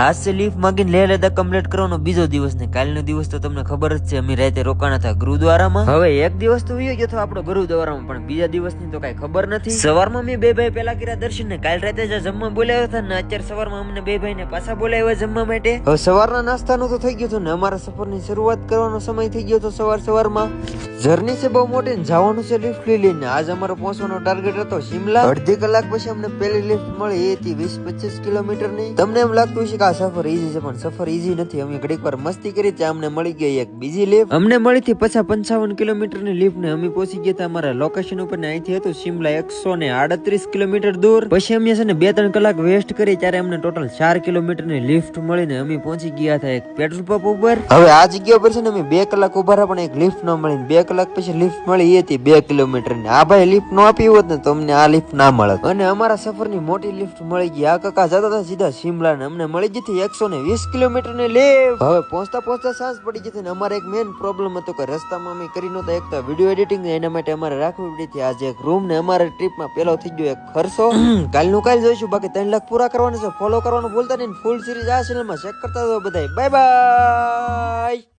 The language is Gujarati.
છે લીફ માગીને લેહ લદ્દાખ કમ્પ્લીટ કરવાનો બીજો દિવસ ને કાલનો દિવસ તો તમને ખબર જ છે અમે રાતે રોકાણા હતા ગુરુદ્વારામાં. હવે એક દિવસ તો વયો ગયો હતો આપણો ગુરુદ્વારામાં પણ બીજા દિવસની તો કઈ ખબર નથી. સવારમાં મેં બે ભાઈ પેલા કર્યા દર્શન ને કાલ રાતે જ જમવા બોલાવ્યા હતા ને અત્યારે સવારમાં અમને બે ભાઈ ને પાછા બોલાવ્યા જમવા માટે. હવે સવારના નાસ્તાનું તો થઈ ગયું હતું ને અમારા સફરની શરૂઆત કરવાનો સમય થઈ ગયો હતો સવાર સવારમાં. જર્ની છે બહુ મોટી ને જવાનું છે લિફ્ટ લઈ લઈને. આજ અમારો પહોંચવાનો ટાર્ગેટ હતો શિમલા. અડધી કલાક પછી અમને પહેલી લિફ્ટ મળી એ હતી વીસ પચીસ કિલોમીટરની તમને એમ લાગતું છે કે આ સફર ઈઝી છે પણ સફર ઈઝી નથી. અમે ઘડીક વાર મસ્તી કરી ત્યાં અમને મળી ગઈ એક બીજી લિફ્ટ અમને મળી હતી પચાસ પંચાવન કિલોમીટરની લિફ્ટ ને અમે પહોંચી ગયા હતા અમારા લોકેશન ઉપર ને અહીંથી હતું શિમલા એકસો ને આડત્રીસ કિલોમીટર દૂર. પછી અમે છે ને બે ત્રણ કલાક વેસ્ટ કરી ત્યારે અમને ટોટલ ચાર કિલોમીટરની લિફ્ટ મળીને અમે પહોંચી ગયા હતા એક પેટ્રોલ પંપ ઉપર. હવે આ જગ્યા ઉપર છે ને અમે બે કલાક ઊભા રહ્યા પણ એક લિફ્ટ ન મળી બે કલાક પછી લિફ્ટ મળી એ હતી બે કિલોમીટરની આ ભાઈ લિફ્ટ ન આપી હોત ને તો અમને આ લિફ્ટ ના મળત. અને અમારા સફરની મોટી લિફ્ટ મળી ગઈ. આ કાકા જતા હતા સીધા શિમલા ને અમને મળી જતી એકસો ને વીસ કિલોમીટર ને લે હવે પહોંચતા પહોંચતા સાંજ પડી જતી ને અમારે એક મેન પ્રોબ્લેમ હતો કે રસ્તામાં અમે કરી નહોતા એક તો વીડિયો એડિટિંગ એના માટે અમારે રાખવી પડી હતી. આજે એક રૂમ ને અમારે ટ્રીપમાં પેલો થઈ ગયો એક ખર્ચો કાલનું કાલ જોઈશું બાકી ત્રણ લાખ પૂરા કરવાના છે. ફોલો કરવાનું ભૂલતા નહીં ફૂલ સિરીઝ આ ચેનલમાં ચેક કરતા બધા. Bye bye